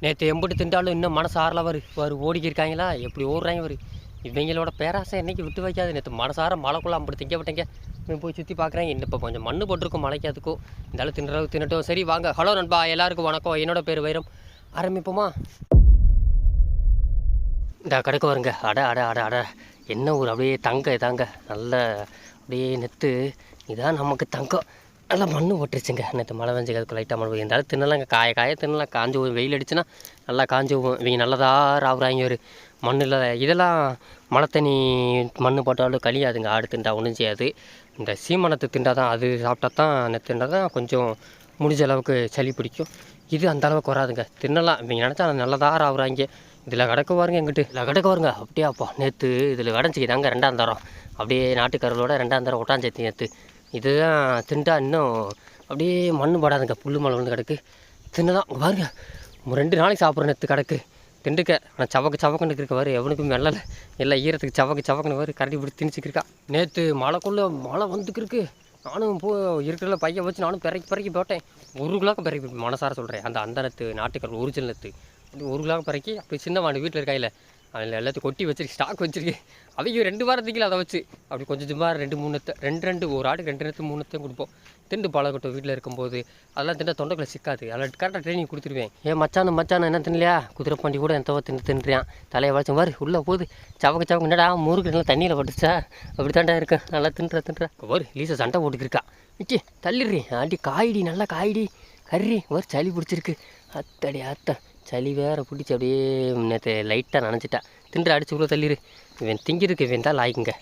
நேற்று எம்பிட்டு திண்டாலும் இன்னும் மனசு ஆறல வரு வரு ஓடிக்கிருக்காங்களா? எப்படி ஓடுறாங்க வரு இவங்களோட பேராசை என்னைக்கு விட்டு வைக்காது. நேற்று மனசார மழைக்குள்ள அப்படி திங்க விட்டேங்க. போய் சுற்றி பார்க்குறேன் இன்னும் இப்போ கொஞ்சம் மண்ணு போட்டிருக்கும் மலைக்கு அதுக்கும் இருந்தாலும் தின்றளவு தின்னட்டும். சரி வாங்க. ஹலோ நண்பா. எல்லாருக்கும் வணக்கம். என்னோட பேர் வைரம். ஆரம்பிப்போமா? இந்த கடைக்கு வருங்க. அட அட அட அட. என்ன ஒரு அப்படியே தங்க இதாங்க நல்ல அப்படியே நெத்து. இதான் நமக்கு தங்கம். நல்லா மண்ணு ஓட்டுருச்சுங்க நேற்று மழை வெஞ்சு அதுக்கு லைட்டாக மழை பெய்யும். இருந்தாலும் தின்னலாங்க. காய காய தின்னலாம் காஞ்சி போகும் வெயில் அடிச்சுன்னா நல்லா காஞ்சி போகும். இவங்க நல்லதாக ராவுறாங்க ஒரு மண்ணில் இதெல்லாம் மழை தண்ணி மண் போட்டாலும் கழியாதுங்க. ஆடு திண்டா ஒன்றும் செய்யாது. இந்த சீமனத்தை திண்டா தான் அது சாப்பிட்டா தான் நெத்து திண்டா தான் கொஞ்சம் முடிஞ்ச அளவுக்கு சளி பிடிக்கும். இது அந்த அளவுக்கு வராதுங்க. தின்னலாம். இவங்க நினச்சா நல்லதாக ராவுறாங்க. இதில் கிடக்க பாருங்க எங்கிட்டு இதில் கிடக்க பாருங்க. அப்படியே அப்பா நேற்று இதில் விடஞ்சிக்கிதாங்க ரெண்டாம் தரம் அப்படியே நாட்டுக்கருளோட ரெண்டாம் தரம் ஒட்டாஞ்சேத்தி நேற்று இதுதான் திண்டா இன்னும் அப்படியே மண் படாதுங்க புல்லு மலை வந்து கிடக்கு. தின்னதான். பாருங்க. ஒரு ரெண்டு நாளைக்கு சாப்பிட்ற நேற்று கிடக்கு திண்டுக்க. ஆனால் சவக்கு சவக்குன்னு இருக்க பாரு. எவனுக்கும் மெல்லலை. எல்லாம் ஈரத்துக்கு சவக்கு சவக்குன்னு வாரு கரடி பிடிச்சி திணிச்சிக்கிருக்கா நேற்று மழைக்குள்ளே மழை வந்துக்கிருக்கு. நானும் போ இருக்கிற பையன் வச்சு நானும் பிறக்கி பிறக்கி போட்டேன். ஒரு கிலோக்கு பிறக்கி மனசார சொல்கிறேன் அந்த அந்த நெத்து நாட்டுக்கல் ஒரிஜினல் நெத்து அப்படி ஒரு கிலோக்கு பிறக்கி அப்படி சின்ன வாண்டு வீட்டில் இருக்காயில அதில் எல்லாத்தையும் கொட்டி வச்சிருக்கு ஸ்டாக் வச்சிருக்கு. அவங்க ரெண்டு வாரத்துக்கு அதை வச்சு அப்படி கொஞ்சம் சும்மா ரெண்டு மூணு ரெண்டு ரெண்டு ஒரு ஆடு ரெண்டு நேரத்து மூணுத்தையும் கொடுப்போம். திண்டு பழகட்டும் வீட்டில் இருக்கும்போது. அதெல்லாம் திண்டா தொண்டைக்குள்ள சிக்காது. அதில் கரெக்டாக ட்ரைனிங் கொடுத்துருவேன். ஏன் மச்சானு மச்சானு என்ன தின்னலையா? குதிரை பாண்டி கூட எந்த தின்னு தின்றியான் தலையை வளைச்சம் மாதிரி உள்ளே போகுது. சவக்கு சவக்கு என்னடா முறுக்கு நல்லா தண்ணியில் பட்டுச்சா? அப்படி தாண்டா இருக்கேன் நல்லா தின்ற தின்ற. ஒரு லீசா சண்டை போட்டுக்கிருக்கா. விக்கி தள்ளிடுறேன். ஆண்டி காய்டி நல்லா காய்டி. கறி ஒரு சளி பிடிச்சிருக்கு. அத்தடி அத்தை. சளி வேறு பிடிச்சி அப்படியே நேற்று லைட்டாக நனைச்சிட்டா திண்டு அடிச்சு கூட தள்ளிடு இவன் திங்கிறதுக்கு இவன் தான் லாய்க்குங்க.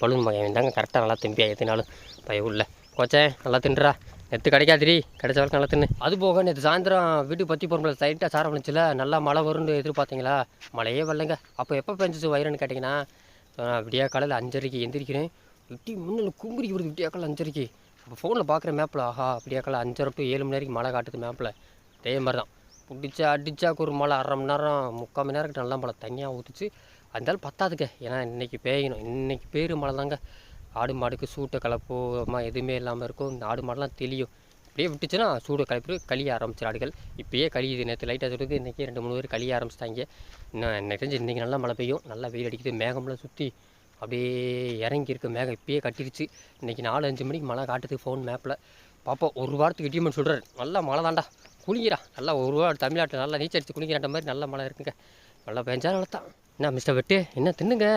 பழுது மகன் இவன் தாங்க கரெக்டாக நல்லா திம்பியா எத்தினாலும் பய உள்ள. கோச்சேன் நல்லா தின்றா. நேற்று கிடைக்காதுடி கிடைச்ச வரைக்கும் நல்லா தின்னு. அது போக நேற்று சாயந்தரம் வீட்டுக்கு பற்றி போகிறோம்ல சைட்டாக சாரம் வந்துச்சுல நல்லா மழை வரும்னு எதிர்பார்த்தீங்களா? மழையே வரலைங்க. அப்போ எப்போ பெஞ்சிச்சு வயிறுன்னு கேட்டிங்கன்னா விடியா காலையில் அஞ்சரைக்கு எந்திரிக்கிறேன். விட்டி முன்னில் கும்புரிக்கு வருது விடியா காலையில் அஞ்சரைக்கு. அப்போ ஃபோனில் பார்க்குற மேப்பில் ஆஹா விடியா காலை அஞ்சரை டு ஏழு மணி வரைக்கும் மழை காட்டுது மேப்பில் அதே மாதிரி தான் பிடிச்சா அடித்தாக்கு ஒரு மழை அரை மணி நேரம் முக்கால் மணி நேரம் நல்லா மழை தனியாக ஊற்றுச்சு இருந்தாலும் பத்தாதுங்க. ஏன்னா இன்றைக்கி பெய்யணும். இன்றைக்கி பேரு மழை தாங்க. ஆடு மாடுக்கு சூட்டை கலப்போமா எதுவுமே இல்லாமல் இருக்கும். இந்த ஆடு மாடெல்லாம் தெளியும். அப்படியே விட்டுச்சுன்னா சூடு கலப்பி கழிய ஆரம்பிச்சிரு ஆடுகள். இப்பயே கழியுது. நேற்று லைட்டாக சொல்லுது இன்றைக்கி ரெண்டு மூணு பேர் கழிய ஆரம்பிச்சிட்டாங்க. இன்னும் எனக்கு தெரிஞ்சு இன்றைக்கி நல்லா மழை பெய்யும். நல்லா வெயில் அடிக்குது. மேகம்லாம் சுற்றி அப்படியே இறங்கி இருக்க மேகம் இப்பயே கட்டிருச்சு இன்றைக்கி நாலு அஞ்சு மணிக்கு மழை காட்டுது ஃபோன் மேப்பில் பார்ப்போம் ஒரு வாரத்துக்கு இடிமன் சொல்கிறார் நல்லா மழை தாண்டா குளிக்கிறா நல்லா ஒரு தமிழ்நாட்டில் நல்லா நீச்சல் அடிச்சு குளிக்கிறாட்ட மாதிரி நல்ல மழை இருக்குங்க. நல்லா பெஞ்சா தான் என்ன மிஸ்டர் வெட்டு? என்ன தின்னுங்க?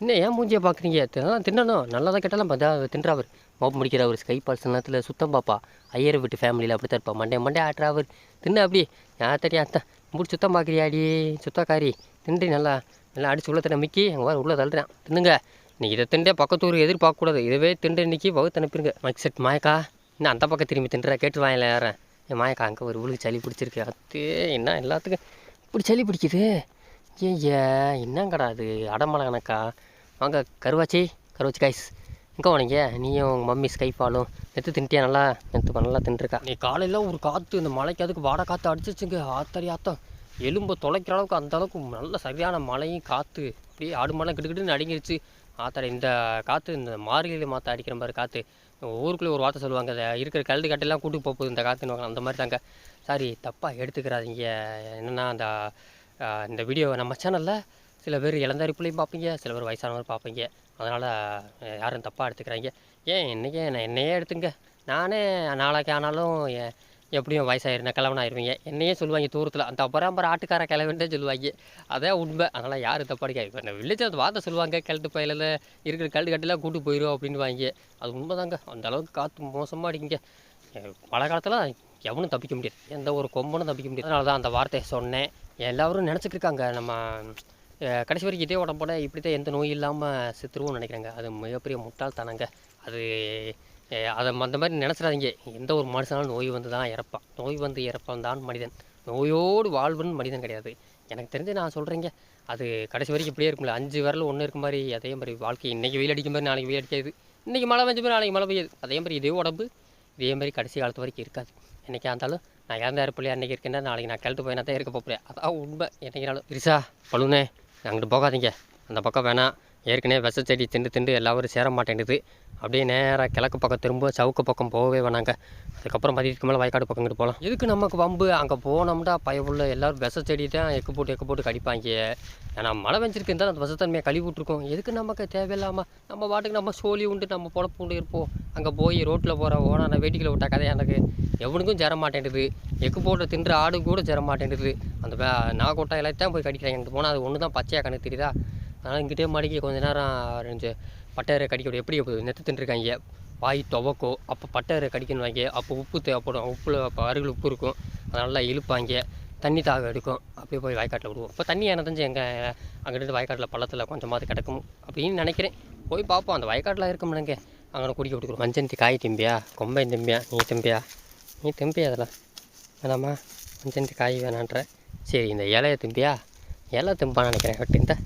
என்ன ஏன் மூஞ்சியை பார்க்குறீங்க தின்னலாம் தின்னணும். நல்லதாக கேட்டாலும் பார்த்தா தின்றாவர். மோப்ப முடிக்கிறவர் ஸ்கை பால்ஸ் நேரத்தில் சுத்தம் பாப்பா. ஐயரை விட்டு ஃபேமிலியில் அப்படி தான் இருப்பா. மண்டே மண்டே ஆட்டுறாவர் தின்னு அப்படி. யார் தெரியா அத்தான் இப்படி சுத்தம் பார்க்குறியாடி சுத்தக்காரி. தின்றி நல்லா நல்லா அடிச்சு உள்ள தண்ணி மிக்கி. அங்கே வர உள்ளே தள்ளுறேன். தின்னுங்க. நீ இதை திண்டே பக்கத்தூர் எதிர்பார்க்கக்கூடாது இதுவே திண்டு இன்னைக்கு வகுத்து அனுப்பிடுங்க மைக் செட் மாயக்கா இன்னும் அந்த பக்கம் திரும்பி தின்றா கேட்டு வாங்கல யாரேன் என் மாயக்கா அங்கே ஒரு உளுக்கு சளி பிடிச்சிருக்கு. அது என்ன எல்லாத்துக்கும் இப்படி சளி பிடிக்குது? ஏய்யா என்னங்கடா அது? அடமலை கணக்கா? வாங்க கருவாச்சி கருவாச்சி காய்ஸ் எங்கே போனீங்க? நீயும் உங்கள் மம்மி ஸ்கைஃபாலும் நெத்து தின்ட்டியா? நல்லா நெத்து நல்லா தின்ட்டுருக்கா நீ காலையில் ஒரு காற்று இந்த மலைக்கு அதுக்கு வாடை காற்று அடிச்சிச்சுங்க. ஆத்தாடி ஆத்தம். எலும்பை தொலைக்கிற அளவுக்கு அந்த அளவுக்கு நல்ல சரியான மழையும் காற்று அப்படியே ஆடு மலை கிட்டுக்கிட்டு அடிங்கிருச்சு ஆத்தாடி இந்த காற்று இந்த மார்கழி மாற்ற அடிக்கிற மாதிரி காற்று ஊருக்குள்ளே ஒரு வார்த்தை சொல்லுவாங்க அதை இருக்கிற கழுது கட்டெல்லாம் கூட்டு போகுது இந்த காற்றுன்னு அந்த மாதிரி தாங்க. சாரி தப்பாக எடுத்துக்கிறாதீங்க. என்னென்னா அந்த இந்த வீடியோ நம்ம சேனலில் சில பேர் இளந்தாரிப்புலையும் பார்ப்பீங்க சில பேர் வயசானவர் பார்ப்பீங்க. அதனால் யாரும் தப்பாக எடுத்துக்கிறாங்க. ஏன் என்னைக்கே நான் என்னையே எடுத்துங்க. நானே நாளைக்கு ஆனாலும் எ- எப்படியும் வயசாயிருந்தேன் கிழவனாயிருவீங்க. என்னையே சொல்லுவாங்க தூரத்தில். அந்த பராம்பரை ஆட்டுக்கார கிழவன்ட்டே சொல்லுவாங்க. அதான் உண்மை. அதனால் யார் தப்பாடிக்கா இப்போ இந்த வில்லேஜ் அந்த வார்த்தை சொல்லுவாங்க கழுத்து பயிலில் இருக்கிற கழுது கட்டெல்லாம் கூட்டு போயிடும் அப்படின்னு வாங்க அது உண்மைதாங்க. அந்த அளவுக்கு காற்று மோசமாக அடிக்குங்க. மழை காலத்தில் எவனும் தப்பிக்க முடியாது. எந்த ஒரு கொம்பனும் தப்பிக்க முடியாது. அதனால தான் அந்த வார்த்தையை சொன்னேன். எல்லாரும் நினச்சிட்டு இருக்காங்க. நம்ம கடைசி வரைக்கும் இதே உடம்போட இப்படி தான் எந்த நோய் இல்லாமல் செத்துருவோம்னு நினைக்கிறாங்க. அது மிகப்பெரிய முட்டாள்தானங்க. அது அதை அந்த மாதிரி நினச்சிடாதீங்க. எந்த ஒரு மனுஷனாலும் நோய் வந்து தான் இறப்பான். நோய் வந்து இறப்பான் தான் மனிதன். நோயோடு வாழ்வன் மனிதன் கிடையாது. எனக்கு தெரிஞ்சு நான் சொல்கிறேங்க அது கடைசி வரைக்கும் இப்படியே இருக்கும்ல. அஞ்சு வரல ஒன்று இருக்க மாதிரி அதே மாதிரி வாழ்க்கை இன்றைக்கி வெயில் அடிக்கும் மாதிரி நாளைக்கு வெயில் அடிக்காது. இன்றைக்கி மழை பெஞ்ச மாதிரி நாளைக்கு மழை பெய்யாது. அதே மாதிரி இதே உடம்பு இதே மாதிரி கடைசி காலத்து வரைக்கும் இருக்காது. என்றைக்கா இருந்தாலும் நான் இறந்த இருப்பில்லையா அன்றைக்கி இருக்கேன்னா நாளைக்கு நான் கழுத்து போயினா தான் இருக்க போகிறேன் அதான் உண்மை. என்னைக்குனாலும் இருசா பழுனே அங்கிட்டு போகாதீங்க. அந்த பக்கம் வேணாம். ஏற்கனவே விச செடி திண்டு திண்டு எல்லாரும் சேர மாட்டேங்குது. அப்படியே நேராக கிழக்கு பக்கம் திரும்ப சவுக்கு பக்கம் போகவே வேணாங்க. அதுக்கப்புறம் மதியத்துக்கு மேலே வயக்காடு பக்கம் இங்கிட்டு போகலாம் எதுக்கு நமக்கு வம்பு? அங்கே போனோம்னா பயவுள்ள எல்லோரும் விச செடி தான் எக்கு போட்டு எக்கு போட்டு கடிப்பாங்க. ஏன்னா மழை வெஞ்சிருக்கு இருந்தால் அந்த விசத்தன்மையை கழுவி விட்ருக்கோம் எதுக்கு நமக்கு தேவையில்லாமல் நம்ம பாட்டுக்கு நம்ம சோழி உண்டு நம்ம பொழப்பு உண்டு இருப்போம். அங்கே போய் ரோட்டில் போகிற ஓனான வேட்டிக்கில் விட்டா கதை எனக்கு எவனுக்கும் சேர மாட்டேங்குது. எக்கு போட்டு தின்ற ஆடு கூட சேர மாட்டேங்குது. அந்த வே- நாகோட்டை எல்லாத்தையும் போய் கடிக்கிறாங்க. இங்கிட்டு போனால் அது ஒன்று தான் பச்சையாக கணக்கு தெரியுதா? அதனால் இங்கிட்டே மாடிக்கு கொஞ்ச நேரம் ரெண்டு பட்டையரை கடிக்க எப்படி போகுது நெத்து தின்றுருக்காங்க வாய் துவக்கோ. அப்போ பட்டையரை கடிக்கணும் வாங்க. அப்போ உப்பு தேவைப்படும் உப்பில் அப்போ அருகில் உப்பு இருக்கும். அதை நல்லா இழுப்பாங்க. தண்ணி தாக எடுக்கும். அப்படியே போய் வயக்காட்டில் விடுவோம். இப்போ தண்ணி எனக்கு தெரிஞ்சு எங்கள் அங்கிட்டு வயக்காட்டில் பள்ளத்தில் கொஞ்சமாவது கிடக்கும் அப்படின்னு நினைக்கிறேன். போய் பார்ப்போம். அந்த வயக்காட்டில் இருக்கும்லங்க அங்கே குடிக்க விட்டுக்கிறோம். மஞ்சந்தி காய் திம்பியா? கொம்பை திம்பியா? நீ திம்பியா? நீ திம்பியா அதெல்லாம் வேணாமா? மஞ்சந்தி காய் வேணான்ற. சரி இந்த இலையை திம்பியா? இலை திம்பான்னு நினைக்கிறேன். வெட்டு இந்த.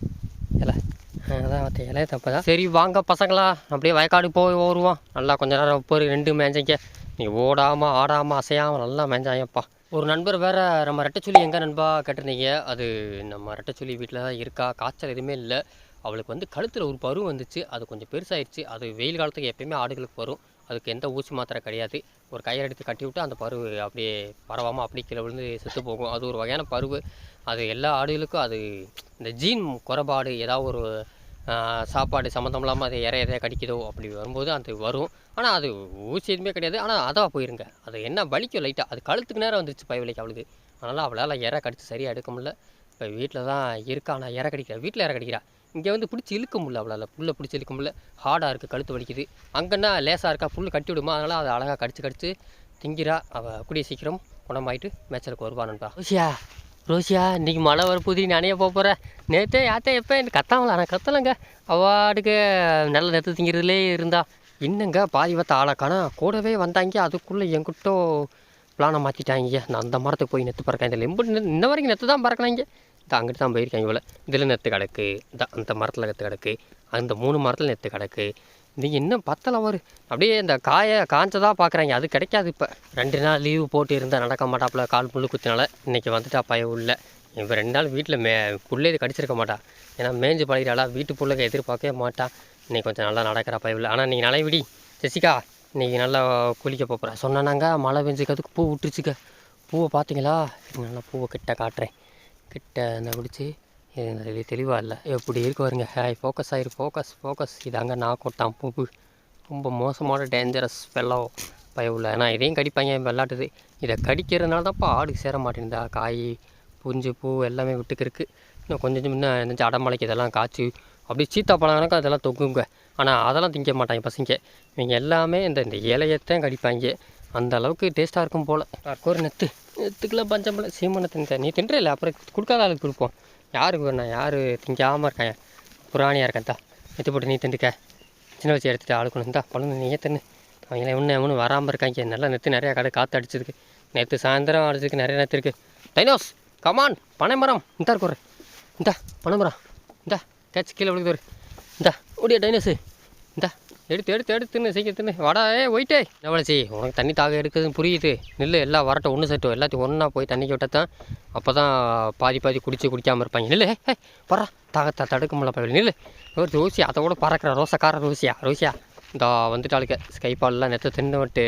அதான் மற்ற தப்பு தப்பதா? சரி வாங்க பசங்களா. அப்படியே வயக்காடு போய் ஓடுவோம். நல்லா கொஞ்ச நேரம் போய் ரெண்டு மேஞ்சங்க. நீ ஓடாமல் ஆடாமல் அசையாமல் நல்லா மேஞ்சாயப்பா. ஒரு நண்பர் வேறு நம்ம ரெட்டச்சுள்ளி எங்கே நண்பா கேட்டிருந்தீங்க? அது நம்ம ரெட்டச்சுள்ளி வீட்டில் தான் இருக்கா? காய்ச்சல் எதுவுமே இல்லை. அவளுக்கு வந்து கழுத்தில் ஒரு பரு வந்துச்சு. அது கொஞ்சம் பெருசாகிடுச்சு அது வெயில் காலத்துக்கு எப்பயுமே ஆடுகளுக்கு வரும். அதுக்கு எந்த ஊசி மாத்திரை கிடையாது. ஒரு கயிறு எடுத்து கட்டி விட்டு அந்த பருவு அப்படியே பரவாமல் அப்படியே கீழே விழுந்து செத்து போகும். அது ஒரு வகையான பருவு. அது எல்லா ஆடுகளுக்கும் அது இந்த ஜீன் குறைபாடு ஏதாவது ஒரு சாப்பாடு சம்மந்தம் இல்லாமல் அது இறைய எதையா கடிக்குதோ அப்படி வரும்போது அது வரும். ஆனால் அது ஊசி எதுவுமே கிடையாது. ஆனால் அதாக போயிருங்க. அது என்ன வலிக்கும் லைட்டாக அது கழுத்துக்கு நேரம் வந்துருச்சு பய அவளுக்கு. அதனால் அவளால் இறை கடிச்சு சரியாக எடுக்க முடியல. இப்போ வீட்டில் தான் இருக்கா? ஆனால் இறை கடிக்கிறா. வீட்டில் இறை கடிக்கிறா. இங்கே வந்து பிடிச்சி இழுக்க முடியல அவளால். புல்லை பிடிச்சி இழுக்க முடியல. ஹார்டாக இருக்குது கழுத்து வலிக்குது. அங்கன்னா லேசாக இருக்கா? புல் கட்டி விடுமா? அதனால் அதை அழகாக கடிச்சு கடிச்சு திங்கிறா. அவள் கூடிய சீக்கிரம் குணமாயிட்டு மேச்சலுக்கு வருவானுப்பா ரோஷியா ரோஷியா இன்றைக்கி மழை வரப்போது நானே போக போகிறேன் நேற்று யாத்தே எப்போ எனக்கு கத்தாமல நான் கத்தலைங்க. அவாடுக்கு நல்ல நேற்று திங்கிறதுலே இருந்தா. இன்னங்க பாதி பார்த்த ஆளாக்கானா கூடவே வந்தாங்க அதுக்குள்ளே என்கிட்ட பிளானை மாற்றிட்டாங்க நான் அந்த மரத்துக்கு போய் நெத்து பறக்கேன் இந்த லெம்பு இன்ன வரைக்கும் நெத்து தான் பறக்கலாங்க. இந்த அங்கிட்டு தான் போயிருக்காங்க இவ்வளோ இதில் நெத்து கிடக்கு இந்த அந்த மரத்தில் நெத்து கிடக்கு அந்த மூணு மரத்தில் நெத்து கிடக்கு. நீங்கள் இன்னும் பத்தலை வரு அப்படியே இந்த காயை காஞ்சதாக பார்க்குறாங்க அது கிடைக்காது இப்போ. ரெண்டு நாள் லீவு போட்டு இருந்தால் நடக்க மாட்டாப்புல கால் புல்லு குத்தினால. இன்றைக்கி வந்துட்டா பய உள்ள? இப்போ ரெண்டு நாள் வீட்டில் மே புள்ளே இது கடிச்சிருக்க மாட்டா. ஏன்னா மேஞ்சு பழகிறாளா வீட்டு புள்ளைங்க எதிர்பார்க்கவே மாட்டா. இன்னைக்கு கொஞ்சம் நல்லா நடக்கிறா பய உள்ள ஆனால் நீங்கள் நாளை விடி சசிகா இன்றைக்கி நல்லா குளிக்க போகிறா சொன்னாங்க மழை பெஞ்சுக்கிறதுக்கு பூ விட்டுருச்சுக்க பூவை பார்த்தீங்களா? நல்லா பூவை கிட்ட காட்டுறேன். கிட்ட இந்த பிடிச்சி இது தெளிவாக இல்லை. எப்படி இருக்கு வருங்க ஹாய் ஃபோக்கஸ் ஆயிரு ஃபோக்கஸ் ஃபோக்கஸ் இதாங்க நான் கொட்டான் பூப்பு ரொம்ப மோசமான டேஞ்சரஸ் ஃபெல்லோ பயவுள்ள ஏன்னா இதையும் கடிப்பாங்க விளாட்டுது இதை கடிக்கிறதுனால தான்ப்பா ஆடு சேர மாட்டேங்குதா. காய் புஞ்சு பூ எல்லாமே விட்டுக்கிருக்கு. இன்னும் கொஞ்சம் கொஞ்சம் இன்னும் நினச்சி அடமலைக்கு இதெல்லாம் காய்ச்சி அப்படியே சீத்தா கணக்கு அதெல்லாம் தொங்குங்க. ஆனால் அதெல்லாம் திங்க மாட்டாங்க பசங்க. இவங்க எல்லாமே இந்த இந்த இலையத்தான் கடிப்பாங்க. அந்த அளவுக்கு டேஸ்ட்டாக இருக்கும் போல். ஒரு நெத்து. நெத்துக்கெல்லாம் பஞ்சம் இல்லை சீமனை நீ தின்ற இல்லை அப்புறம் கொடுக்காத ஆளுக்கு கொடுப்போம். யாருக்கு வேணாம் யார்? திங்காமல் இருக்கேன் புராணியாக இருக்கேன் தான் போட்டு நீ திண்டுக்க சின்ன வச்சு எடுத்துகிட்டு ஆளுக்கணும் இந்தா பழம் நீயே தின்னு. அவங்கள இன்னும் எவனும் வராமல் இருக்காங்க. நல்லா நெத்து நிறையா கடை காற்று அடிச்சிருக்கு. நேற்று சாயந்தரம் அடிச்சிருக்கு நிறைய நேற்று இருக்குது டைனோஸ் கமான் பனைமரம். இந்தா இருக்கு இந்தா பனைமரம். இந்தா கேட்ச் கீழே விழுகுது இந்தா ஓடியா டைனோஸு இந்தா. எடுத்து எடுத்து எடுத்து தின்னு சீக்கிரம் தின்னு. வாடா ஏ ஒயிட்டே எவ்வளோச்சி உனக்கு தண்ணி தாக இருக்குதுன்னு புரியுது. நில்லு எல்லாம் வரட்ட ஒன்று செட்டும் எல்லாத்தையும் ஒன்றா போய் தண்ணிக்கு விட்டால் தான் அப்போ தான் பாதி பாதி குடிச்சு குடிக்காமல் இருப்பாங்க. நில்லு ஏ வரா தாகத்தை தடுக்க முடியல பரவாயில்ல நில்லு. ஒரு ரோசியா அதை கூட பறக்கிற ரோசக்கார ரோசியா ரோசியா. இந்த வந்துட்டாளுக்க ஸ்கைபால்லாம் நெத்த தின்னு விட்டு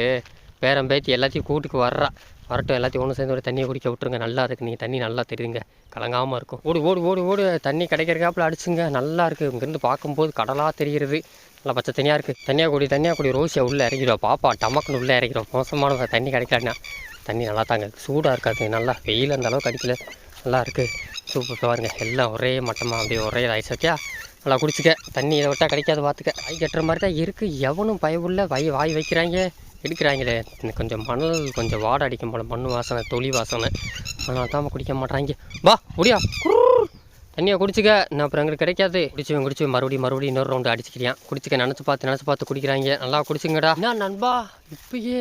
பேரம் பேத்தி எல்லாத்தையும் கூட்டுக்கு வர்றா. வரட்டும் எல்லாத்தையும் ஒன்று சேர்ந்து ஒரு தண்ணியை குடிக்க விட்டுருங்க. நல்லா இருக்குது நீங்கள் தண்ணி நல்லா தெரியுங்க. கலங்காமல் இருக்கும். ஓடு ஓடு ஓடு ஓடு. தண்ணி கிடைக்கிறக்காப்புல அடிச்சுங்க. நல்லா இருக்குது இங்கேருந்து பார்க்கும்போது கடலாக தெரிகிறது. நல்லா பச்சை தனியாக இருக்குது தனியாக குடி தனியாக குடி ரோசியாக உள்ளே இறங்கிடும் பாப்பா டமக்குன்னு உள்ளே இறக்கிடுவோம் மோசமான தண்ணி கிடைக்கலன்னா. தண்ணி நல்லா தாங்க. சூடாக இருக்காது. நல்லா வெயில் அந்த அளவுக்கு அடிக்கல. நல்லா இருக்குது சூப்பர் பாருங்க எல்லாம் ஒரே மட்டமாக அப்படியே ஒரே ஐஸ் ஓகே நல்லா குடிச்சிக்க. தண்ணி இதை விட்டால் கிடைக்காது பார்த்துக்க. வாய் கட்டுற மாதிரி தான் இருக்குது எவனும் பயவுள்ள வாய் வாய் வைக்கிறாங்க. எடுக்கிறாங்களே. கொஞ்சம் மணல் கொஞ்சம் வாடை அடிக்கும் போல மண் வாசனை தொளி வாசனை. அதனால தான் குடிக்க மாட்டாங்க வா முடியா தண்ணியை குடிச்சிக்க. நான் அப்புறம் அங்கே கிடைக்காது. குடிச்சுவேன் குடிச்சு மறுபடியும் மறுபடியும் இன்னொரு ரவுண்டு அடிச்சுக்கிறியான் குடிச்சிக்க நினச்சி பார்த்து நினச்சி பார்த்து குடிக்கிறாங்க. நல்லா குடிச்சுங்கடா. என்ன நண்பா? இப்பயே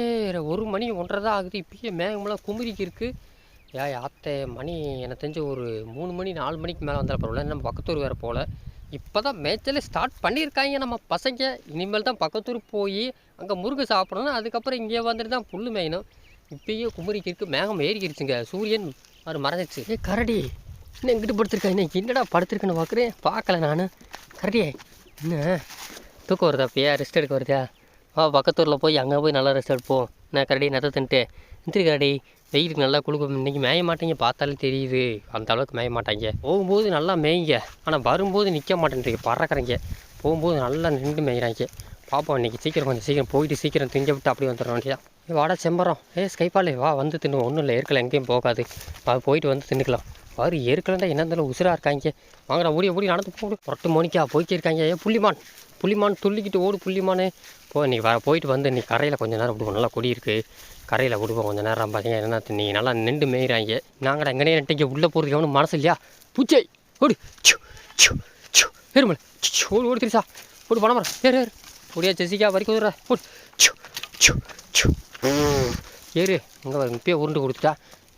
ஒரு மணி ஒன்றரை தான் ஆகுது. இப்பயே மேகமெல்லாம் குமுறிக்கு இருக்குது ஏ ஆத்தே மணி எனக்கு தெரிஞ்சு ஒரு மூணு மணி நாலு மணிக்கு மேலே வந்தால் பரவாயில்ல. நம்ம பக்கத்தூர் வேறு போகல இப்போ தான் மேய்ச்சலே ஸ்டார்ட் பண்ணியிருக்காங்க நம்ம பசங்க. இனிமேல் தான் பக்கத்தூர் போய் அங்கே முருகு சாப்பிடணும். அதுக்கப்புறம் இங்கே வந்துட்டு தான் புல் மேயணும். இப்பயே குமரிக்கு இருக்குது மேகம் ஏறிக்கிருச்சுங்க. சூரியன் அவர் மறைஞ்சிச்சு ஏ கரடி. என்ன இங்கிட்டு படுத்திருக்கேன் இன்னைக்கு என்னடா படுத்திருக்கேன்னு பார்க்குறேன் பார்க்கல நான். கரடியே என்ன? தூக்கம் வருதா அப்பயா ரெஸ்ட் எடுக்க வருதா? வா பக்கத்தூரில் போய் அங்கே போய் நல்லா ரெஸ்ட் எடுப்போம். நான் கரடி நெத்த தின்ட்டு எந்திரி கரடி. வெயிலுக்கு நல்லா குளிக்கும் இன்றைக்கி மேய மாட்டீங்க பார்த்தாலே தெரியுது. அந்த அளவுக்கு மேய மாட்டாங்க. போகும்போது நல்லா மேய்ங்க. ஆனால் வரும்போது நிற்க மாட்டேன்றீங்க பறக்கிறீங்க. போகும்போது நல்லா நின்று மேய்கிறாங்க பார்ப்போம் இன்றைக்கி சீக்கிரம் கொஞ்சம் சீக்கிரம் போயிட்டு சீக்கிரம் திங்க விட்டு அப்படியே வந்துட வேண்டியதா வாடா செம்பரம். ஏ ஸ்கைப்பாலே வா வந்து தின்னு ஒன்றும் இல்லை ஏற்கலை எங்கேயும் போகாது. வா போயிட்டு வந்து தின்னுக்கலாம். பாரு ஏற்கனவே என்ன இருந்தாலும் உசுராக இருக்காங்க. வாங்கடா ஓடி ஓடி நடந்து போடு புரட்டு மோனிக்கா போய்க்கிருக்காங்க. இருக்காங்க ஏ புள்ளிமான் புள்ளிமான் துள்ளிக்கிட்டு ஓடு புள்ளிமானு. போ நீ வர போயிட்டு வந்து நீ கரையில் கொஞ்சம் நேரம் விடுவோம். நல்லா கொடி இருக்குது கரையில் விடுவோம் கொஞ்சம் நேரம். பார்த்தீங்க என்ன நீ நல்லா நின்று மேயிறாங்க. நாங்கடா எங்கனே நட்டிங்க உள்ளே போகிறதுக்கு எவனும் மனசு இல்லையா? பூச்சை ஓடு. சு சு சு ஏறுமல் ஓடு ஓடு திரிசா. ஓடு பணம் ஏறு ஏறு. ஓடியா ஜெசிக்கா வரைக்கும் ஓடுற ஓடு. சு சு சு ஏறு. இங்கே இப்பயே உருண்டு கொடுத்துட்டா.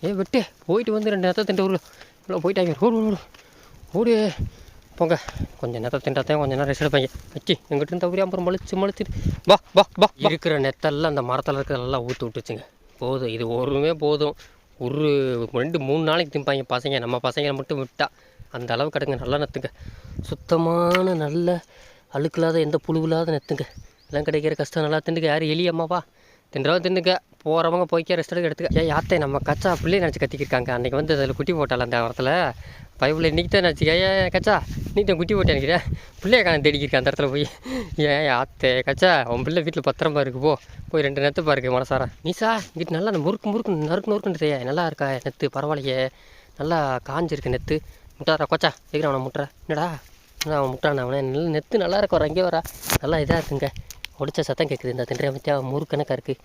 ஏ விட்டு. போயிட்டு வந்து ரெண்டு நேரத்தை திண்டு ஊரில் இவ்வளோ போயிட்டாங்க ஓடு ஓடு ஓடு போங்க கொஞ்சம் நேரத்தை திண்டாத்தையும் கொஞ்சம் நேரம் ரெஸ்ட் எடுப்பாங்க வச்சு எங்கிட்ட இருந்து தவறி அப்புறம் மலிச்சு மலிச்சுட்டு வா வா வா இருக்கிற நெத்தெல்லாம் அந்த மரத்தில் இருக்கிறதெல்லாம் ஊற்றி விட்டுச்சுங்க போதும் இது ஒருமே போதும். ஒரு ரெண்டு மூணு நாளைக்கு திம்பாங்க பசங்க. நம்ம பசங்களை மட்டும் விட்டா அந்த அளவு கிடங்க நல்லா நெத்துங்க. சுத்தமான நல்ல அழுக்கில்லாத எந்த புழுவில்லாத நெத்துங்க. எல்லாம் கிடைக்கிற கஷ்டம் நல்லா திண்டுங்க யார் எலியம்மாவா தின்றவா தின்னுக்க போகிறவங்க போய்க்க ரெஸ்ட் எடுக்க எடுத்துக்க. ஏன் யாத்தை நம்ம கச்சா பிள்ளையை நினச்சி கத்திக்கிருக்காங்க. அன்றைக்கி வந்து அதில் குட்டி போட்டால அந்த இடத்துல பைபிள் இன்றைக்கி தான் நினச்சிக்க ஏன் கச்சா நீ தான் குட்டி போட்டு நினைக்கிறேன். பிள்ளைய காண தேடிக்கிருக்கேன் அந்த இடத்துல போய். ஏன் யாத்தே கச்சா உன் பிள்ளை வீட்டில் பத்திரமா இருக்கு போ. போய் ரெண்டு நேரத்து பாருக்கு மனசார. நீசா இங்கிட்டு நல்லா அந்த முறுக்கு முறுக்கு நறுக்கு நறுக்குன்றதே நல்லா இருக்கா நெத்து? பரவாயில்லையே. நல்லா காஞ்சிருக்கு நெத்து. முட்டாரா கொச்சா. எதுக்கு அவனை முட்டுற. என்னடா? என்ன அவன் முட்டான அவனை நெத்து நல்லா இருக்கு வர அங்கே வரா. நல்லா இதாக இருக்குங்க. ஒடிச்ச சத்தம் கேட்குது இந்த தின்றைய மத்தியா முறுக்கணக்காக இருக்குது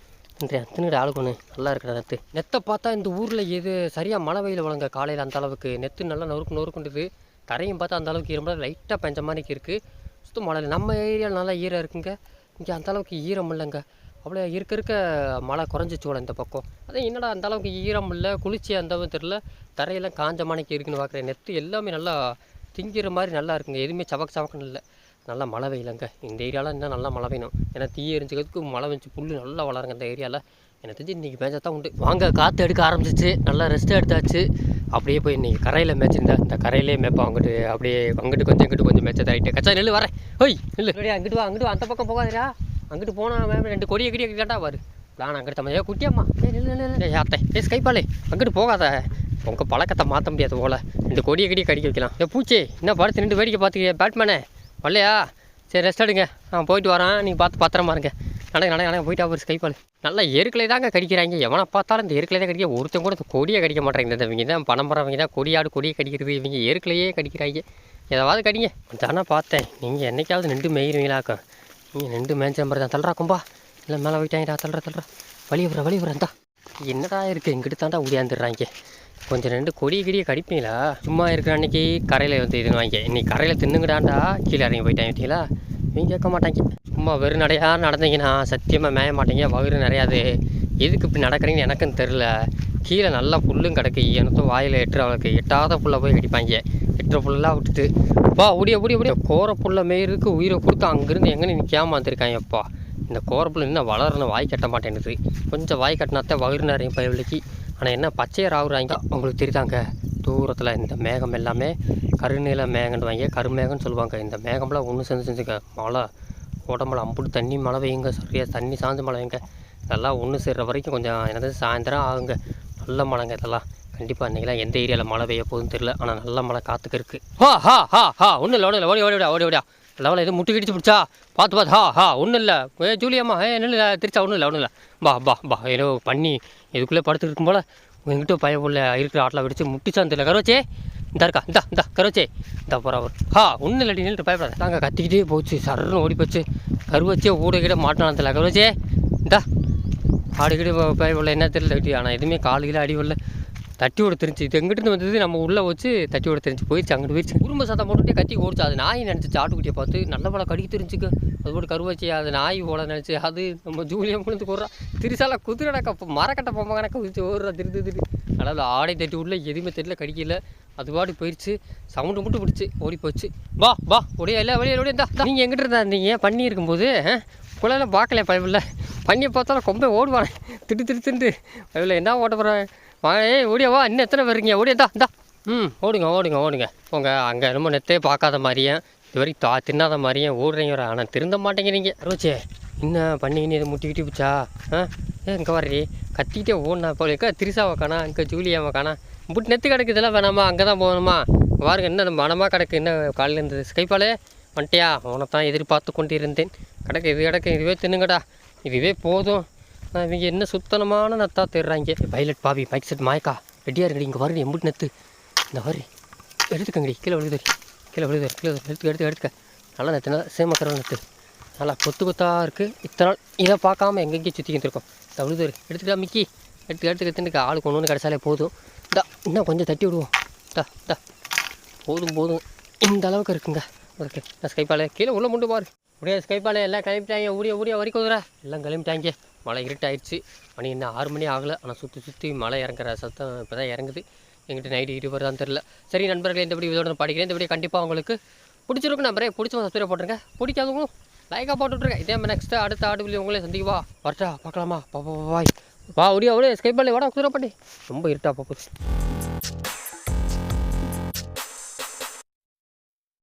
இந்த தின்னுட ஆளுக்கு ஒன்று நல்லா இருக்கிற நெத்து. நெத்தை பார்த்தா இந்த ஊரில் எது சரியாக மழை வெயில் வழங்க காலையில் அந்த அளவுக்கு. நெத்து நல்லா நொறுக்கு நொறுக்குண்டுது தரையும் பார்த்தா அந்த அளவுக்கு ரொம்ப லைட்டாக பெஞ்ச மாதிரி இருக்குது சுத்தம் மழை இல்லை. நம்ம ஏரியாவில் நல்லா ஈரம் இருக்குங்க. இங்கே அந்த அளவுக்கு ஈரம் இல்லைங்க. அவ்வளோ இருக்க இருக்க மழை குறைஞ்சிச்சோட இந்த பக்கம். அதே என்னடா அந்த அளவுக்கு ஈரம் இல்லை குளிர்ச்சி அந்த தெரில தரையெல்லாம் காஞ்ச மாணிக்கு இருக்குன்னு பார்க்குறேன் நெத்து எல்லாமே நல்லா திங்கிற மாதிரி நல்லா இருக்குங்க. எதுவுமே சவக்கு சவக்குன்னு இல்லை. நல்லா மழை பெய்யலங்க. இந்த ஏரியாவில் இன்னும் நல்லா மழை பெய்யணும். ஏன்னா தீ எரிஞ்சுக்கிறதுக்கு மழை பெஞ்சு புல் நல்லா வளருங்க இந்த ஏரியாவில் எனக்கு தெரிஞ்சு இன்றைக்கி மேய்ச்சா தான் உண்டு. வாங்க காற்று எடுக்க ஆரம்பிச்சிச்சு. நல்லா ரெஸ்ட் எடுத்தாச்சு அப்படியே போய் இன்றைக்கி கரையில் மேய்ச்சிருந்தேன் இந்த கரையிலே மேய்ப்போம் அங்கிட்டு அப்படியே அங்கிட்டு கொஞ்சம் இங்கிட்டு கொஞ்சம் மேய்ச்சா ஆகிட்டு கச்சா நெல் வரேன். ஓய் நெல் அங்கிட்டு வா அங்கிட்டு வா. அந்த பக்கம் போகாதடா. அங்கிட்டு போனால் மேம் ரெண்டு கொடியை கிடியை கேட்டா பாரு. நான் அங்கிட்டு தம்மா ஏ குட்டியம்மா. ஏ நில்லு நில்லு, நில்லு. ஏ ஸ்கைப்பாலே அங்கிட்டு போகாத. உங்கள் பழக்கத்தை மாற்ற முடியாது போல. ரெண்டு கொடியை கிடியை கடிக்க வைக்கலாம். ஏ பூச்சி என்ன படுத்து நின்று வேடிக்கை பார்த்துக்கிய பேட்மேனே வரலையா சரி ரெஸ்ட் எடுங்க. நான் போயிட்டு வரேன். நீங்கள் பார்த்து பத்திரமா இருங்க. நடங்க நடங்க நடங்க. போயிட்டு அவர் ஸ்கைப்பால் நல்லா எருக்களை தாங்க கடிக்கிறாங்க. எவனை பார்த்தாலும் இந்த எருக்களை தான் கடிக்க ஒருத்தன் கூட கொடியை கடிக்க மாட்டாங்க இந்த இவங்க தான் பணம் போகிறவங்க தான் கொடியாடு கொடியை கடிக்கிறது. இவங்க எருக்களையே கடிக்கிறாங்க. ஏதாவது கடிங்க. தானே பார்த்தேன். நீங்கள் என்னைக்காவது நின்று மேயிருவீங்களாக்கும் நீங்கள் நின்று மாதிரி தான். தள்ளுறா கும்பா. இல்லை மேலே போயிட்டாங்கடா. தள்ளுற தள்ளுற வழி விடுற வழி விடுறா என்னடா இருக்குது இங்கிட்டு தாண்டா உடியாந்துடுறாங்க கொஞ்சம் ரெண்டு கொடியை கிடியை கடிப்பீங்களா? சும்மா இருக்கிற அன்னைக்கு கரையில் வந்து இதுன்னு வாங்க இன்னைக்கு கரையில் தின்னுங்கடாண்டா? கீழே இறங்கி போயிட்டாங்க பார்த்தீங்களா நீங்கள் கேட்க மாட்டாங்க. சும்மா வெறும் நடையா நடந்தீங்கன்னா சத்தியமாக மேய மாட்டீங்க. வயிறு நிறையாது. எதுக்கு இப்படி நடக்கிறீங்கன்னு எனக்கும் தெரில கீழே நல்லா புல்லும் கிடக்கு. எனத்தும் வாயில் எட்டுற அவளுக்கு எட்டாத புல்லை போய் கடிப்பாங்க. எட்டுற புல்லாக விட்டுட்டு வா ஓடிய ஓடிய ஓடிய. கோர புல்ல மேயிருக்கு உயிரை கொடுத்து அங்கேருந்து எங்கன்னு நிற்காம வந்திருக்காங்க அப்பா. இந்த கோரப்புல இன்னும் வளரணும். வாய் கட்ட மாட்டேன்னுது. கொஞ்சம் வாய் கட்டினாத்தான் வயிறு நிறைய பயவிலைக்கு ஆனால் என்ன பச்சையர் ஆகுறாங்க உங்களுக்கு தெரியுதாங்க? தூரத்தில் இந்த மேகம் எல்லாமே கருநீல மேகன்னு வாங்க கருமேகம்னு சொல்லுவாங்க. இந்த மேகம்லாம் ஒன்று சேர்ந்து செஞ்சுக்க மழை உடம்புல அம்புட்டு தண்ணி மழை பெய்யுங்க சரியாக தண்ணி சார்ந்து மழை பெய்யுங்க. இதெல்லாம் ஒன்று சேர்ற வரைக்கும் கொஞ்சம் என்னது சாயந்தரம் ஆகுங்க. நல்ல மழைங்க இதெல்லாம். கண்டிப்பாக இன்றைக்கெலாம் எந்த ஏரியாவில் மழை பெய்ய போகுதுன்னு தெரியல ஆனால் நல்ல மழை காத்துக்கு இருக்குது ஹா ஹா ஹா ஹா ஒன்றும் இல்லை ஒன்றும் இல்லை ஓடி ஓடி ஓடி ஓடியா லெவலில் எதுவும் முட்டு கிடிச்சு பிடிச்சா பார்த்து பார்த்து ஹா ஹா ஒன்றும் இல்லை. ஏ ஜூலியம்மா ஏ இல்லை திருச்சா ஒன்றும் இல்லை ஒன்றும் இல்லை. பா பா பா ஏதோ பண்ணி இதுக்குள்ளே படுத்துருக்கும் போல் எங்கிட்ட பய உள்ள இருக்கிற ஆட்டில் வெடிச்சு முட்டிச்சான் தெரியல. கரோச்சே இந்த இருக்கா இந்த இந்த கரோச்சே. இந்த போகிற அவர். ஹா ஒன்றும் இல்லை நின்று பயப்படாது. நாங்கள் கத்திக்கிட்டே போச்சு சர்ன்னு ஓடி போச்சு. கருவச்சே ஊட கிட்ட மாட்டான் தெரியல. கரோச்சே இந்தா. ஆடுகிட்டு பய உள்ள என்ன தெரியல ஆனால் எதுவுமே காலையில் அடி உள்ள தட்டி விட தெரிஞ்சு இது எங்கிட்டு வந்தது? நம்ம உள்ளே வச்சு தட்டி விட தெரிஞ்சு போயிடுச்சு அங்கிட்டு போயிடுச்சு குடும்ப சத்தம் போட்டுட்டே கத்தி ஓடிச்சு. அது நாய் நினச்சிச்சு ஆட்டுக்குட்டியை பார்த்து நல்ல பல கடிக்க தெரிஞ்சுக்கு. அது போட்டு கருவாச்சி அது நாய் போல நினச்சி அது நம்ம ஜூலியம் குளிந்து போடுறா. திருசால குதிரடா மரக்கட்டை பொம்மை கணக்க குதிச்சு ஓடுறா திரு திரு அதாவது ஆடை தட்டி விடல எதுவுமே தெரியல கடிக்கல. அது பாடி போயிடுச்சு சவுண்டு மட்டும் பிடிச்சி ஓடி போச்சு. வா வா ஒடியா இல்லை வெளியே ஓடியா இந்தா நீங்கள் எங்கிட்ட இருந்தா இருந்தீங்க பண்ணி இருக்கும்போது குழந்தை பார்க்கல பயமில்ல. பண்ணியை பார்த்தாலும் கொம்பே ஓடுவானே. திட்டு திட்டு திட்டு பயமில்ல என்ன ஓட்ட போகிறேன் வாங்க ஏய் ஓடியா வா இன்னும் எத்தனை பேர் இருக்கீங்க? ஓடியா இந்தா ம். ஓடுங்க ஓடுங்க ஓடுங்க. போங்க அங்கே ரொம்ப நெத்தே பார்க்காத மாதிரியே இது வரைக்கும் தா தின்னாத மாதிரியே ஓடுறீங்க ஆனால் திருந்த மாட்டேங்கிறீங்க. ரோச்சே என்ன பண்ணிக்கின்னு இதை முட்டி கிட்டி போச்சா ஆ? ஏ இங்கே வர்றி கத்திக்கிட்டே ஓடினா இப்போ எக்கா திரிசாவை காணா இங்கே ஜூலியாவை காணா. முட்டு நெத்து கிடக்கு இதெல்லாம் வேணாமா? அங்கே தான் போகணுமா? பாருங்க என்ன மனமாக கிடக்கு என்ன காலையில் இருந்தது ஸ்கைப்பாலே வந்துட்டியா? உன்னை தான் எதிர்பார்த்து கொண்டு இருந்தேன் கிடக்கு இது கிடக்கு இதுவே தின்னுங்கடா. இதுவே போதும். இவங்க என்ன சுத்தனமான நத்தா தேடுறாங்க? பைலட் பாபி மைக் செட் மாயக்கா. ரெடியாக இருக்கடி இங்கே வருடி எம்புட்டு நெத்து. இந்த வரி எடுத்துக்கங்கடி கீழே விழுதுரி கீழே விழுதுரி கீழே எடுத்துக்க எடுத்து எடுத்து எடுத்துக்க. நல்லா நெத்துனா சேமக்கரம் நெத்து. நல்லா கொத்து கொத்தாக இருக்குது இத்தனை நாள் இதை பார்க்காம எங்கெங்கேயும் சுற்றிக்கிட்டு இருக்கோம். இந்த விழுதுரி எடுத்துக்கிட்டா மிக்கி. எடுத்து எடுத்து எடுத்துட்டு ஆளுக்கு ஒன்று ஒன்று கிடச்சாலே போதும். இந்தா இன்னும் கொஞ்சம் தட்டி விடுவோம். தா தா போதும் போதும். இந்த அளவுக்கு இருக்குங்க. ஓகே நான் ஸ்கைப்பாலே கீழே உள்ள முண்டு பாரு. முடியாது ஸ்கைப்பாலே எல்லாம் கிளம்பிட்டாங்க. ஊடிய ஊடிய வரைக்கும் குதிரை எல்லாம் கிளம்பிட்டாங்க. மழை இருட்டாயிடுச்சு மணி இன்னும் ஆறு மணி ஆகலை ஆனால் சுற்றி சுற்றி மழை இறங்குற சத்தம் இப்போ தான் இறங்குது எங்கிட்ட நைட்டு இருபது தான் தெரில சரி நண்பர்களே இந்த வீடியோ இதோட படிக்கிறேன் இந்த வீடியோ கண்டிப்பாக உங்களுக்கு பிடிச்சிருக்கு நம்பரே பிடிச்சவங்க சப்ஸ்கிரைப் போட்டுருங்க பிடிக்காதவங்களும் லைக்காக போட்டுட்ருக்கேன் இதே மாதிரி நெக்ஸ்ட்டு அடுத்த ஆடு வீடியோ உங்களே சந்திக்குவா வரட்டா பார்க்கலாமா பா பாய் வா ஒடியா ஒடியா ஸ்கைப்பாலே வாடா குதிரை பண்ணி ரொம்ப இருட்டா போகுது